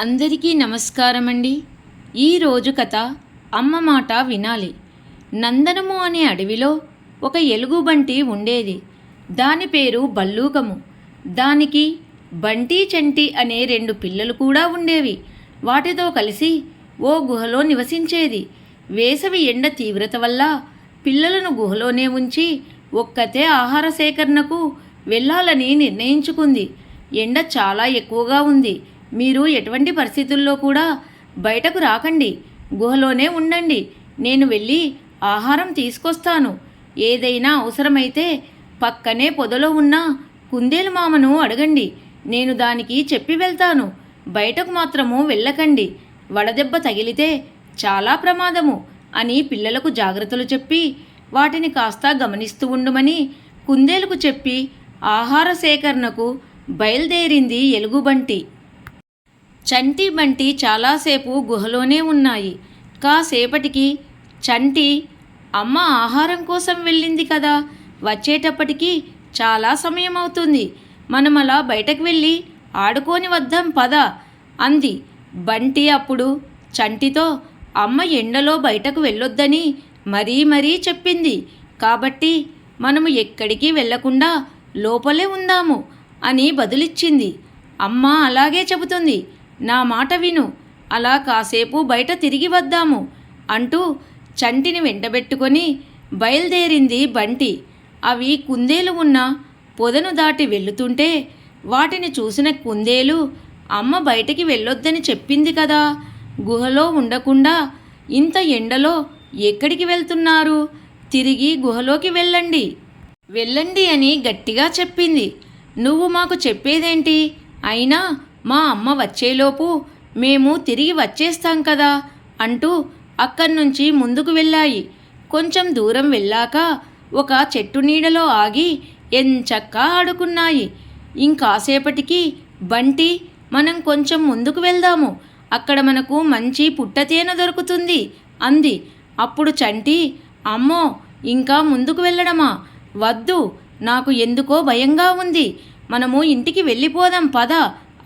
అందరికీ నమస్కారం అండి ఈరోజు కథ అమ్మ మాట వినాలి. నందనము అనే అడవిలో ఒక ఎలుగుబంటి ఉండేది. దాని పేరు బల్లూకము దానికి బంటి చంటి అనే రెండు పిల్లలు కూడా ఉండేవి. వాటితో కలిసి ఓ గుహలో నివసించేది. వేసవి ఎండ తీవ్రత వల్ల పిల్లలను గుహలోనే ఉంచి ఒక్కతే ఆహార సేకరణకు వెళ్ళాలని నిర్ణయించుకుంది. ఎండ చాలా ఎక్కువగా ఉంది. మీరు ఎటువంటి పరిస్థితుల్లో కూడా బయటకు రాకండి. గుహలోనే ఉండండి. నేను వెళ్ళి ఆహారం తీసుకొస్తాను. ఏదైనా అవసరమైతే పక్కనే పొదలో ఉన్న కుందేలు మామను అడగండి. నేను దానికి చెప్పి వెళ్తాను. బయటకు మాత్రము వెళ్ళకండి. వడదెబ్బ తగిలితే చాలా ప్రమాదము అని పిల్లలకు జాగ్రత్తలు చెప్పి వాటిని కాస్త గమనిస్తూ ఉండమని కుందేలుకు చెప్పి ఆహార సేకరణకు బయలుదేరింది ఎలుగుబంటి. చంటి బంటి చాలాసేపు గుహలోనే ఉన్నాయి. కాసేపటికి చంటి అమ్మ ఆహారం కోసం వెళ్ళింది కదా వచ్చేటప్పటికి చాలా సమయం అవుతుంది మనం అలా బయటకు వెళ్ళి ఆడుకొని వద్దాం పద అంది. బంటి అప్పుడు చంటితో అమ్మ ఎండలో బయటకు వెళ్ళొద్దని మరీ మరీ చెప్పింది కాబట్టి మనము ఎక్కడికి వెళ్ళకుండా లోపలే ఉందాము అని బదులిచ్చింది. అమ్మ అలాగే చెబుతుంది నా మాట విను. అలా కాసేపు బయట తిరిగి వద్దాము అంటూ చంటిని వెంటబెట్టుకొని బయలుదేరింది బంటి. అవి కుందేలు ఉన్న పొదను దాటి వెళ్తుంటే వాటిని చూసిన కుందేలు అమ్మ బయటికి వెళ్ళొద్దని చెప్పింది కదా. గుహలో ఉండకుండా ఇంత ఎండలో ఎక్కడికి వెళ్తున్నారు? తిరిగి గుహలోకి వెళ్ళండి. వెళ్ళండి అని గట్టిగా చెప్పింది. నువ్వు మాకు చెప్పేదేంటి? అయినా మా అమ్మ వచ్చేలోపు మేము తిరిగి వచ్చేస్తాం కదా అంటూ అక్కడి నుంచి ముందుకు వెళ్ళాయి. కొంచెం దూరం వెళ్ళాక ఒక చెట్టు నీడలో ఆగి ఎంచక్కా ఆడుకున్నాయి. ఇంకాసేపటికి బంటి మనం కొంచెం ముందుకు వెళ్దాము. అక్కడ మనకు మంచి పుట్టతేనె దొరుకుతుంది అంది. అప్పుడు చంటి అమ్మో ఇంకా ముందుకు వెళ్ళడమా? వద్దు నాకు ఎందుకో భయంగా ఉంది. మనము ఇంటికి వెళ్ళిపోదాం పద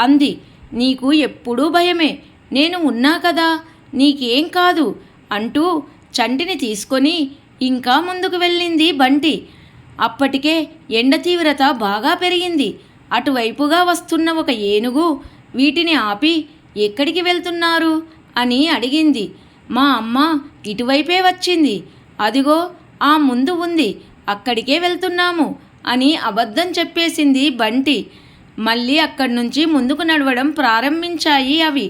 అంది. నీకు ఎప్పుడూ భయమే. నేను ఉన్నా కదా. నీకేం కాదు అంటూ చంటిని తీసుకొని ఇంకా ముందుకు వెళ్ళింది బంటి. అప్పటికే ఎండ తీవ్రత బాగా పెరిగింది. అటువైపుగా వస్తున్న ఒక ఏనుగు వీటిని ఆపి ఎక్కడికి వెళ్తున్నారు అని అడిగింది. మా అమ్మ ఇటువైపే వచ్చింది. అదిగో ఆ ముందు ఉంది. అక్కడికే వెళ్తున్నాము అని అబద్ధం చెప్పేసింది బంటి. మళ్ళీ అక్కడి నుంచి ముందుకు నడవడం ప్రారంభించాయి అవి.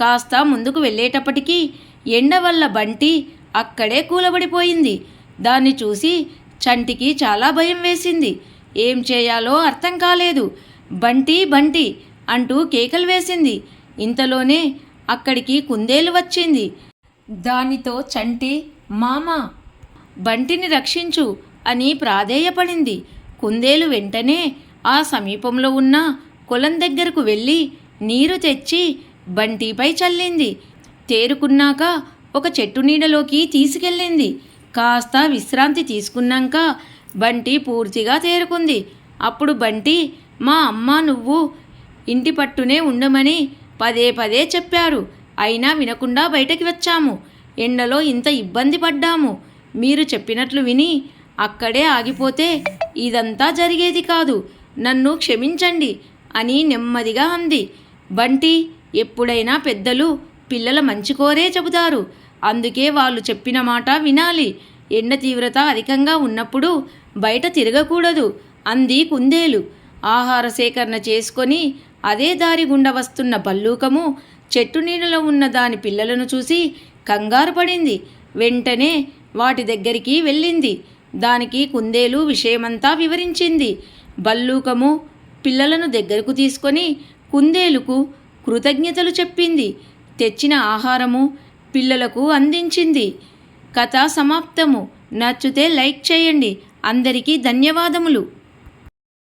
కాస్త ముందుకు వెళ్ళేటప్పటికీ ఎండ వల్ల బంటి అక్కడే కూలబడిపోయింది. దాన్ని చూసి చంటికి చాలా భయం వేసింది. ఏం చేయాలో అర్థం కాలేదు. బంటి బంటి అంటూ కేకలు వేసింది. ఇంతలోనే అక్కడికి కుందేలు వచ్చింది. దానితో చంటి మామ బంటిని రక్షించు అని ప్రాధేయపడింది. కుందేలు వెంటనే ఆ సమీపంలో ఉన్న కొలం దగ్గరకు వెళ్ళి నీరు తెచ్చి బంటిపై చల్లింది. తేరుకున్నాక ఒక చెట్టు నీడలోకి తీసుకెళ్ళింది. కాస్త విశ్రాంతి తీసుకున్నాక బంటి పూర్తిగా తేరుకుంది. అప్పుడు బంటి మా అమ్మ నువ్వు ఇంటి పట్టునే ఉండమని పదే పదే చెప్పారు. అయినా వినకుండా బయటకి వచ్చాము. ఎండలో ఇంత ఇబ్బంది పడ్డాము. మీరు చెప్పినట్లు విని అక్కడే ఆగిపోతే ఇదంతా జరిగేది కాదు. నన్ను క్షమించండి అని నెమ్మదిగా అంది. బంటి ఎప్పుడైనా పెద్దలు పిల్లల మంచి కోరే చెబుతారు. అందుకే వాళ్ళు చెప్పిన మాట వినాలి. ఎండ తీవ్రత అధికంగా ఉన్నప్పుడు బయట తిరగకూడదు అంది కుందేలు. ఆహార సేకరణ చేసుకొని అదే దారి గుండా వస్తున్న బల్లూకము చెట్టు నీడలో ఉన్న దాని పిల్లలను చూసి కంగారు పడింది. వెంటనే వాటి దగ్గరికి వెళ్ళింది. దానికి కుందేలు విషయమంతా వివరించింది. బల్లూకము పిల్లలను దగ్గరకు తీసుకొని కుందేలుకు కృతజ్ఞతలు చెప్పింది. తెచ్చిన ఆహారము పిల్లలకు అందించింది. కథ సమాప్తము. నచ్చితే లైక్ చేయండి. అందరికీ ధన్యవాదములు.